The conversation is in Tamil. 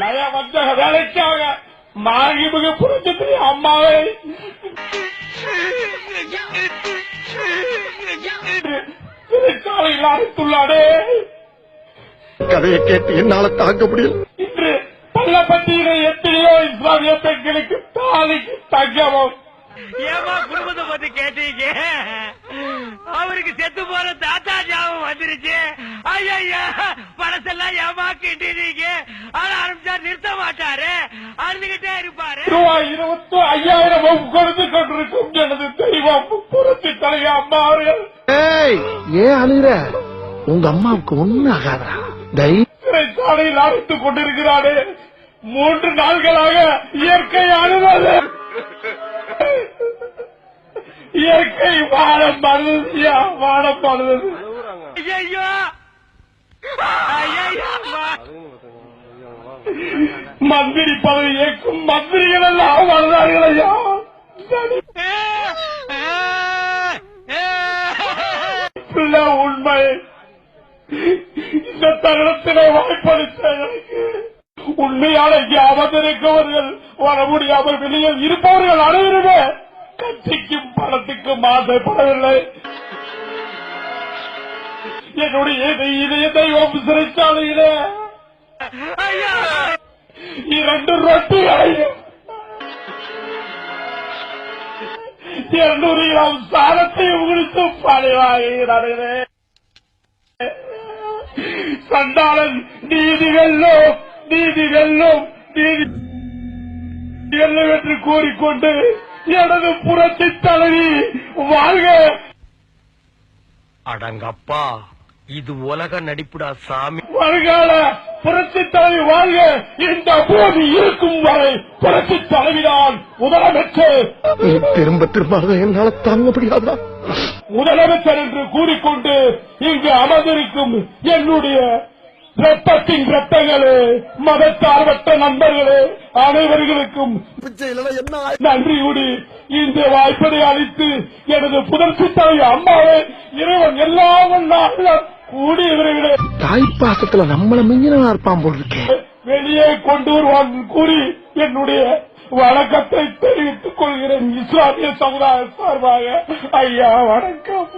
வஞ்சக வேலைக்காக மாண்புமிகு புரட்சித்திரி அம்மாவை? சிறைச்சாலையில் அடைத்துள்ளானே கதையை கேட்டு என்னால தாங்க முடியல. இன்று பள்ளப்பட்டியிலே எத்தனையோ இஸ்லாமிய பெண்களுக்கு தாலிக்கு தங்கமும். ஏமா குடும்பத்தை பத்தி கேட்டீங்க? அவருக்கு செத்து போற ஐயா படத்தெல்லாம் ஏமா கிட்டீங்க ஆனா ஆரம்பிச்சா நிறுத்த மாட்டாரு. அழுதுகிட்டே இருப்பாரு. இருபத்தி ஐயாயிரம் கொடுத்து கொண்டிருக்கும் எனது தெய்வம். புரட்சி ஏய் ஏன் அழுகிற? உங்க அம்மாவுக்கு ஒண்ணு ஆகாதா தை சிறைச்சாலையில் அடைத்துக் கொண்டிருக்கிறானே. மூன்று நாள்களாக இயற்கை அழுவது. இயற்கை வாழம் மருதியா வாழம் மருது ஐயா மந்திரி பதவி ஏற்கும் மந்திரிகள் எல்லாம் வந்தார்கள் ஐயா. இல்ல உண்மை. இந்த தருணத்திலே வாய்ப்பளித்த உண்மையான யாவதற்கவர்கள் வர முடியாமல் வெளியில் இருப்பவர்கள் அனைவருமே கட்சிக்கும் பணத்துக்கும் ஆசைப்படவில்லை. என்னுடைய இதய- இதய தெய்வம் சிறைச்சாலையிலே. இரண்டு ரொட்டிகளையும் இருநூறு கிராம் சாரத்தையும் குறித்து பணிவாகிறேன் சண்டாளன் நீதி வெல்லும் நீதி வெல்லும் நீதி வெல்லும் என்று கூறிக்கொண்டு எனது புரட்சி தலைவி வாழ்க! அடங்கப்பா! இது உலக நடிப்புடா சாமி. வருகால புரட்சி தலைவி வாழ்க. இந்த பூமி இருக்கும் வரை புரட்சி தலைவிதான் முதலமைச்சர். திரும்ப திரும்ப என்னால தாங்க முடியாதா? முதலமைச்சர் என்று கூறிக்கொண்டு இங்கு அமர்ந்திருக்கும் என்னுடைய ரத்தத்தின் ரத்தங்களே மதச்சார்பற்ற நண்பர்களே அனைவர்களுக்கும் நன்றி கூடி இந்த வாய்ப்பை அளித்து எனது புதர்ச்சி தலைவி அம்மாவை இறைவன் எல்லாம் நாள் கூடிய விரைவிலே தாய்ப்பாசத்துல நம்மள மிஞ்சினா இருப்பான் போல் இருக்கேன் வெளியே கொண்டு வருவான் கூறி என்னுடைய வணக்கத்தை தெரிவித்துக் கொள்கிறேன். இஸ்லாமிய சமுதாய சார்பாக. ஐயா வணக்கம்.